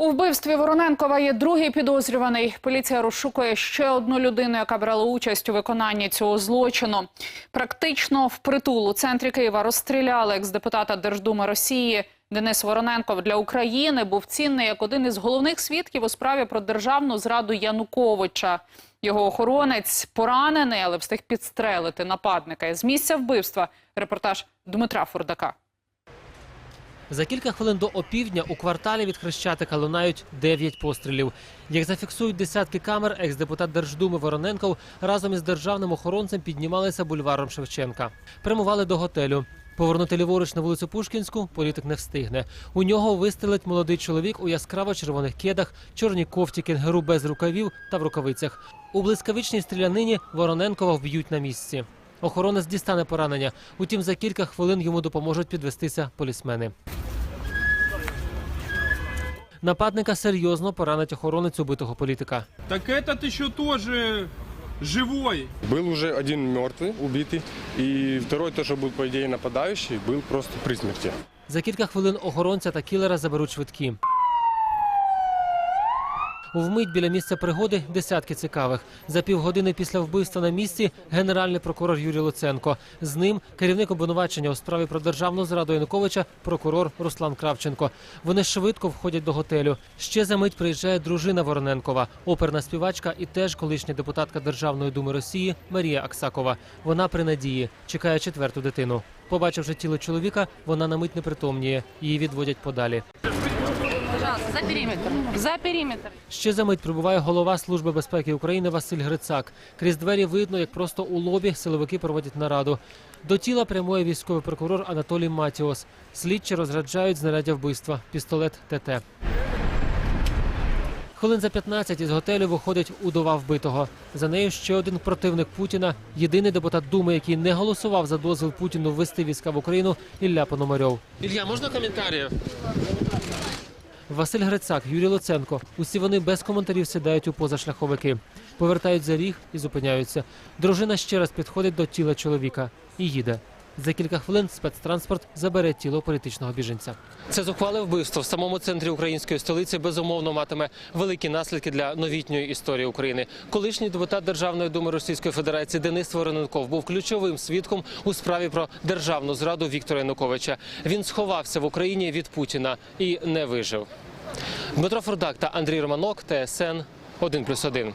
У вбивстві Вороненкова є другий підозрюваний. Поліція розшукує ще одну людину, яка брала участь у виконанні цього злочину. Практично впритул у центрі Києва розстріляли екс-депутата Держдуми Росії. Денис Вороненков для України був цінний як один із головних свідків у справі про державну зраду Януковича. Його охоронець поранений, але встиг підстрелити нападника. З місця вбивства репортаж Дмитра Фурдака. За кілька хвилин до опівдня у кварталі від Хрещатика лунають дев'ять пострілів. Як зафіксують десятки камер, екс-депутат Держдуми Вороненков разом із державним охоронцем піднімалися бульваром Шевченка. Прямували до готелю. Повернути ліворуч на вулицю Пушкінську політик не встигне. У нього вистрелить молодий чоловік у яскраво червоних кедах, чорній кофті кенгуру без рукавів та в рукавицях. У блискавичній стрілянині Вороненкова вб'ють на місці. Охоронець дістане поранення. Утім, за кілька хвилин йому допоможуть підвестися полісмени. Нападника серйозно поранить охоронець убитого політика. Так этот еще тоже живой. Был уже один мертвый, убитый, и второй тоже был, по идее, нападающий, был просто при смерти. За кілька хвилин охоронця та кілера заберуть швидкі. Вмить біля місця пригоди десятки цікавих. За півгодини після вбивства на місці генеральний прокурор Юрій Луценко. З ним керівник обвинувачення у справі про державну зраду Януковича прокурор Руслан Кравченко. Вони швидко входять до готелю. Ще за мить приїжджає дружина Вороненкова, оперна співачка і теж колишня депутатка Державної думи Росії Марія Аксакова. Вона при надії чекає четверту дитину. Побачивши тіло чоловіка, вона на мить непритомніє. Її відводять подалі. Пожалуйста, за периметр. За периметр. Ще за мить прибуває голова Служби безпеки України Василь Грицак. Крізь двері видно, як просто у лобі силовики проводять нараду. До тіла прямує військовий прокурор Анатолій Матіос. Слідчі розряджають знаряддя вбивства пістолет ТТ. Хвилин за 15 із готелю виходить удова вбитого. За нею ще один противник Путіна, єдиний депутат Думи, який не голосував за дозвіл Путіну ввести війська в Україну, Ілля Пономарьов. Ілля, можна коментарі? Василь Грицак, Юрій Луценко. Усі вони без коментарів сідають у позашляховики. Повертають за ріг і зупиняються. Дружина ще раз підходить до тіла чоловіка і їде. За кілька хвилин спецтранспорт забере тіло політичного біженця. Це зухвале вбивство в самому центрі української столиці безумовно матиме великі наслідки для новітньої історії України. Колишній депутат Державної думи Російської Федерації Денис Вороненков був ключовим свідком у справі про державну зраду Віктора Януковича. Він сховався в Україні від Путіна і не вижив. Дмитро Фурдак та Андрій Романок, ТСН 1+,1.